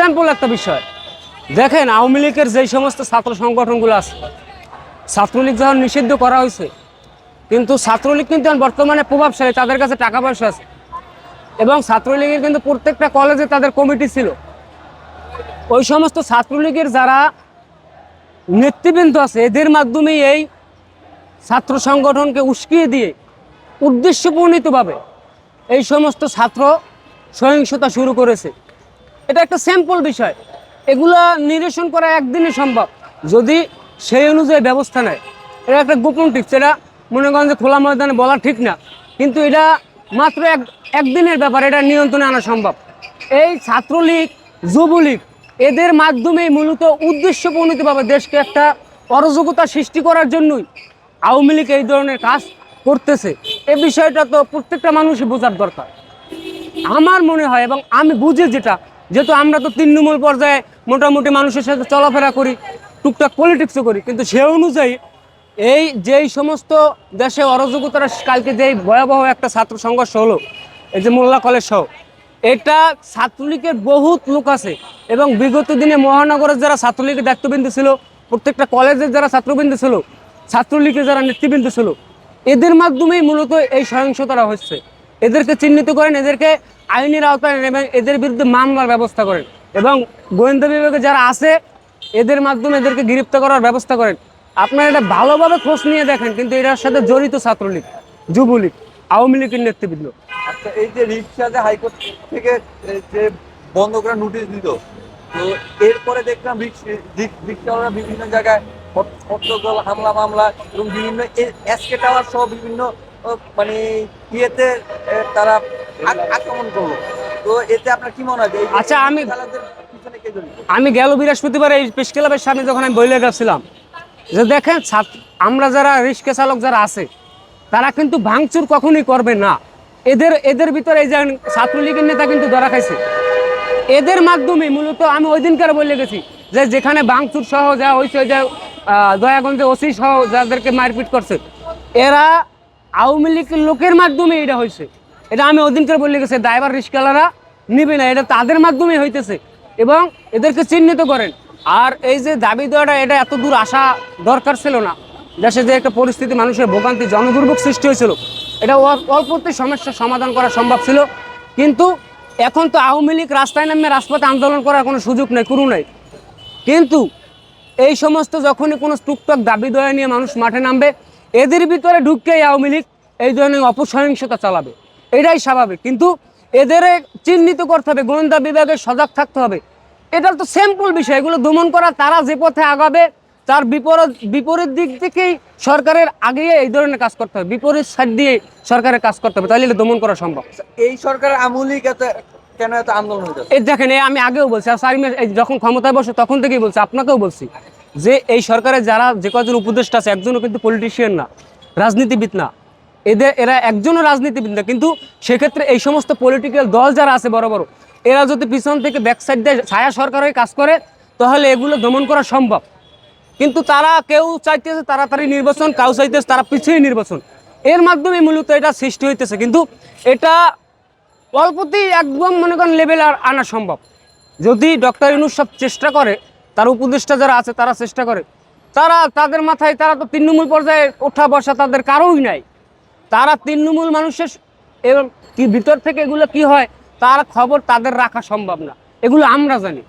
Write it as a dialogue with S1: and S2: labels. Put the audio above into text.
S1: Sample একটা বিষয়। দেখেন, আওয়ামী লীগের যেই সমস্ত ছাত্র সংগঠনগুলো আছে, ছাত্রলীগ যখন নিষিদ্ধ করা হয়েছে, কিন্তু ছাত্রলীগ কিন্তু বর্তমানে প্রভাবশালী, তাদের কাছে টাকা পয়সা আছে। এবং ছাত্রলীগের কিন্তু প্রত্যেকটা কলেজে তাদের কমিটি ছিল। ওই সমস্ত ছাত্রলীগের যারা নেতৃবৃন্দ আছে, এদের মাধ্যমেই এই ছাত্র সংগঠনকে উস্কিয়ে দিয়ে উদ্দেশ্যপ্রণীতভাবে এই সমস্ত ছাত্র সহিংসতা শুরু করেছে। এটা একটা স্যাম্পল বিষয়। এগুলা নিরসন করা একদিনে সম্ভব। যদি সেই অনুযায়ী ব্যবস্থা নেয়, এটা একটা গোপন টিপস এটা মনে করেন যে খোলা ময়দানে বলা ঠিক না। কিন্তু এটা মাত্র এক, একদিনের ব্যাপার, এটা নিয়ন্ত্রণে আনা সম্ভব। এই ছাত্রলীগ, যুবলীগ, এদের মাধ্যমেই মূলত উদ্দেশ্যপ্রণীতভাবে দেশকে একটা অরাজকতা সৃষ্টি করার জন্যই আওয়ামী লীগ এই ধরনের কাজ করতেছে। এ বিষয়টা তো প্রত্যেকটা মানুষই বোঝার দরকার। আমার মনে হয় এবং আমি বুঝি যেটা যেহেতু আমরা তো তৃণমূল পর্যায়ে মোটামুটি মানুষের সাথে চলাফেরা করি, টুকটাক পলিটিক্সও করি, কিন্তু সে অনুযায়ী এই যেই সমস্ত দেশে অরাজকতার কালকে যেই ভয়াবহ একটা ছাত্র সংঘর্ষ হলো, এই যে মোল্লা কলেজ সহ, এটা ছাত্রলীগের বহুত লোক আছে এবং বিগত দিনে মহানগরের যারা ছাত্রলীগের দায়িত্ববৃন্দ ছিল, প্রত্যেকটা কলেজের যারা ছাত্রবৃন্দ ছিল, ছাত্রলীগের যারা নেতৃবৃন্দ ছিল, এদের মাধ্যমেই মূলত এই সহিংসতাটা হচ্ছে। এদেরকে চিহ্নিত করেন, এদেরকে আইনের আওতায় এবং এদের বিরুদ্ধে মামলার ব্যবস্থা করেন এবং গোয়েন্দা বিভাগে যারা আছে, এদের মাধ্যমে এদেরকে গ্রেপ্তার করার ব্যবস্থা করেন। আপনারা এটা ভালোভাবে খোঁজ নিয়ে দেখেন, কিন্তু এটার সাথে জড়িত ছাত্রলীগ, যুবলীগ, আওয়ামী লীগের নেতৃবৃন্দ।
S2: আচ্ছা এই যে রিক্সা যে হাইকোর্ট থেকে যে বন্ধ করার নোটিশ দিল তো এরপরে দেখলাম রিক্সাওয়ালা বিভিন্ন জায়গায় হট- হট্টগোল, হামলা, মামলা এবং বিভিন্ন এসকে টাওয়ার সহ বিভিন্ন মানে ইয়েতে তারা আক্রমণ করল। তো এতে আপনার কি মনে হয়
S1: আচ্ছা, আমি- আমি গেল বৃহস্পতিবার এই প্রেস ক্লাবের সামনে যখন আমি বইলে গেছিলাম যে দেখেন আমরা যারা রিক্সা চালক যারা আছে তারা কিন্তু ভাঙচুর কখনোই করবে না। এদের এদের ভিতরে এই যে ছাত্রলীগের নেতা কিন্তু ধরা খাইছে। এদের মাধ্যমে মূলত আমি ওই দিনকার বলে গেছি যে যেখানে ভাঙচুর সহ যা হয়েছে যে দয়াগঞ্জে ওসি সহ যাদেরকে মারপিট করছে এরা আওয়ামী লীগের লোকের মাধ্যমে এটা হয়েছে এটা আমি ওই দিনকার বলে গেছে ড্রাইভার রিক্সাওয়ালারা নিবে না, এটা তাদের মাধ্যমে হইতেছে। এবং এদেরকে চিহ্নিত করেন। আর এই যে দাবি দেওয়াটা, এটা এত দূর আসা দরকার ছিল না। দেশে যে একটা পরিস্থিতি, মানুষের ভোগান্তি, জনদুর্ভোগ সৃষ্টি হয়েছিল। এটা অল- অল্পতেই সমস্যার সমাধান করা সম্ভব ছিল। কিন্তু এখন তো আওয়ামী লীগ রাস্তায় নামে রাজপথে আন্দোলন করার কোনো সুযোগ নেই, কোনো নেই। কিন্তু এই সমস্ত যখনই কোনো টুকটাক দাবি দয়া নিয়ে মানুষ মাঠে নামবে, এদের ভিতরে ঢুককেই আওয়ামী লীগ এই ধরনের অপসহিংসতা চালাবে। এটাই স্বাভাবিক। কিন্তু এদের চিহ্নিত করতে হবে গোয়েন্দা বিভাগে সজাগ থাকতে হবে। এটা তো সিম্পল বিষয় এগুলো দমন করা তারা যে পথে আগাবে তার বিপরীত বিপরীত দিক থেকেই সরকারের আগে এই ধরনের কাজ করতে হবে। বিপরীত সাইড দিয়ে সরকারের কাজ করতে হবে তাহলে এটা দমন করা সম্ভব।
S2: আচ্ছা, এই সরকারের আমূলিক এত কেন এত আন্দোলন
S1: এই দেখেন আমি আগেও বলছি আর যখন ক্ষমতায় বসে তখন থেকেই বলছি আপনাকেও বলছি যে এই সরকারের যারা যে কজন উপদেষ্টা আছে একজনও কিন্তু পলিটিশিয়ান না রাজনীতিবিদ না। এদের, এরা একজনও রাজনীতিবিদ না, কিন্তু সেক্ষেত্রে এই সমস্ত পলিটিক্যাল দল যারা আছে বড় বড়, এরা যদি পিছন থেকে ব্যাক সাইড দিয়ে ছায়া সরকার হয়ে কাজ করে, তাহলে এগুলো দমন করা সম্ভব। কিন্তু তারা কেউ চাইতেছে তাড়াতাড়ি নির্বাচন, কাউ চাইতেছে তারা পিছিয়ে নির্বাচন। এর মাধ্যমে মূলত এটা সৃষ্টি হইতেছে, কিন্তু এটা অল্পতেই একদম মনে করেন লেভেল আর আনা সম্ভব। যদি ডক্টর ইউনুস সব চেষ্টা করে, তার উপদেষ্টা যারা আছে তারা চেষ্টা করে, তারা, তাদের মাথায় তারা তো তৃণমূল পর্যায়ে ওঠা বসা তাদের কারোই নাই। তারা তৃণমূল মানুষের এবং কি ভিতর থেকে এগুলো কি হয়? তার খবর তাদের রাখা সম্ভব না। এগুলো আমরা জানি।